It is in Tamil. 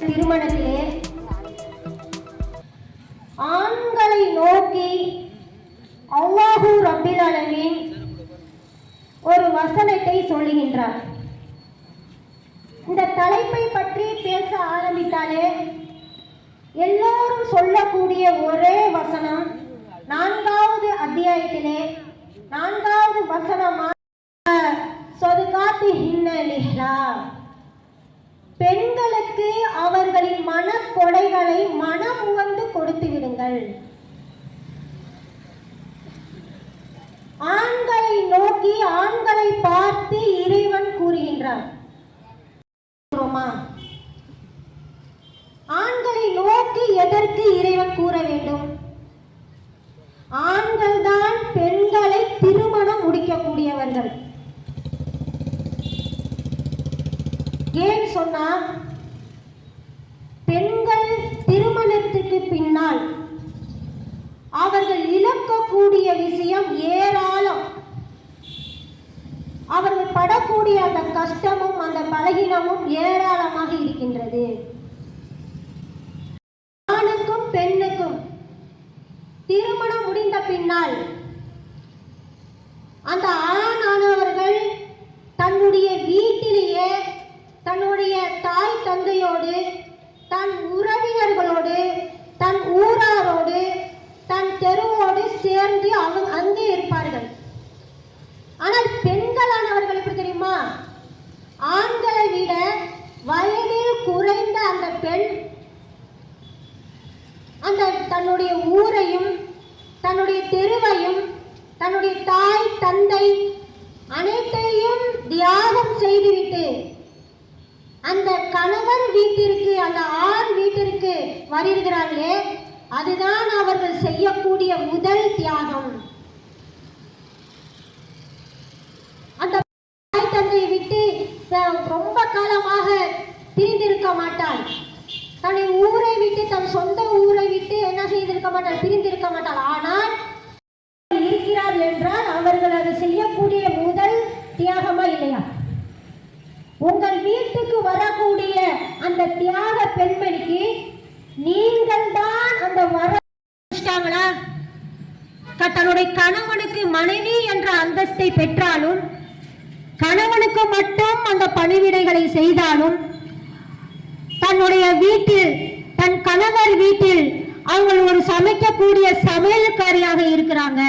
திருமணத்திலே ஆண்களை நோக்கி அல்லாஹூ ரப்பில் அளவின் ஒரு வசனத்தை சொல்லுகின்றார். இந்த தலைப்பை பற்றி பேச ஆரம்பித்தாலே எல்லோரும் சொல்லக்கூடிய ஒரே வசனம் நான்காவது அத்தியாயத்திலே நான்காவது வசனமாக சொதுகாத்து ஹின்னலிஹ்லா பெண்களுக்கு அவர்களின் மனக்கொடைகளை மனம் உகந்து கொடுத்து விடுங்கள். ஆண்களை நோக்கி ஆண்களை பார்த்து இறைவன் கூறுகின்றார். ஆண்களை நோக்கி எதற்கு இறைவன் கூற வேண்டும்? ஆண்கள் தான் பெண்களை திருமணம் முடிக்கக்கூடியவர்கள். ஏன் சொன்னா? பெண்கள் திருமணத்துக்கு பின்னால் அவர்கள் இழக்கக்கூடிய விஷயம் ஏராளம். அவர்கள் படக்கூடிய அந்த கஷ்டமும் அந்த பலகீனமும் ஏராளமாக இருக்கின்றது. ஆணுக்கும் பெண்ணுக்கும் திருமணம் முடிந்த பின்னால் அந்த ஆணானவர்கள் தன்னுடைய வீட்டிலேயே தன்னுடைய தாய் நண்பர்களோடு தன் உறவினர்களோடு தன் ஊராரோடு தன் தெருவோடு சேர்ந்து அவங்க அங்கே இருப்பார்கள். ஆனால் பெண்களானவர்கள் எப்படி தெரியுமா? ஆண்களை விட வயதில் குறைந்த அந்த பெண் அந்த தன்னுடைய ஊரையும் தன்னுடைய தெருவையும் தன்னுடைய தாய் தந்தை அனைத்தையும் தியாகம் செய்துவிட்டு அந்த கணவர் வீட்டிற்கு அந்த ஆண் வீட்டிற்கு வருகிறார்களே அதுதான் அவர்கள் செய்யக்கூடிய முதல் தியாகம். அந்த தாய் தந்தையை விட்டு ரொம்ப காலமாக பிரிந்திருக்க மாட்டாள். தன்னை ஊரை விட்டு தன் சொந்த ஊரை விட்டு என்ன செய்திருக்க மாட்டாள்? பிரிந்திருக்க மாட்டாள். ஆனால் இருக்கிறார்கள் என்றால் அவர்கள் அதை செய்யக்கூடிய முதல் தியாகமா இல்லையா? உங்கள் வீட்டுக்கு வரக்கூடிய அந்த தியாக பெண்மணிக்கு நீங்கள் தான் அந்த வர க- தன்னுடைய கணவனுக்கு மனைவி என்ற அந்தஸ்தை பெற்றாலும் கணவனுக்கு மட்டும் அந்த பணிவிடைகளை செய்தாலும் தன்னுடைய வீட்டில் தன் கணவர் வீட்டில் அவங்க ஒரு சமைக்கக்கூடிய சமையல்காரியாக இருக்கிறாங்க.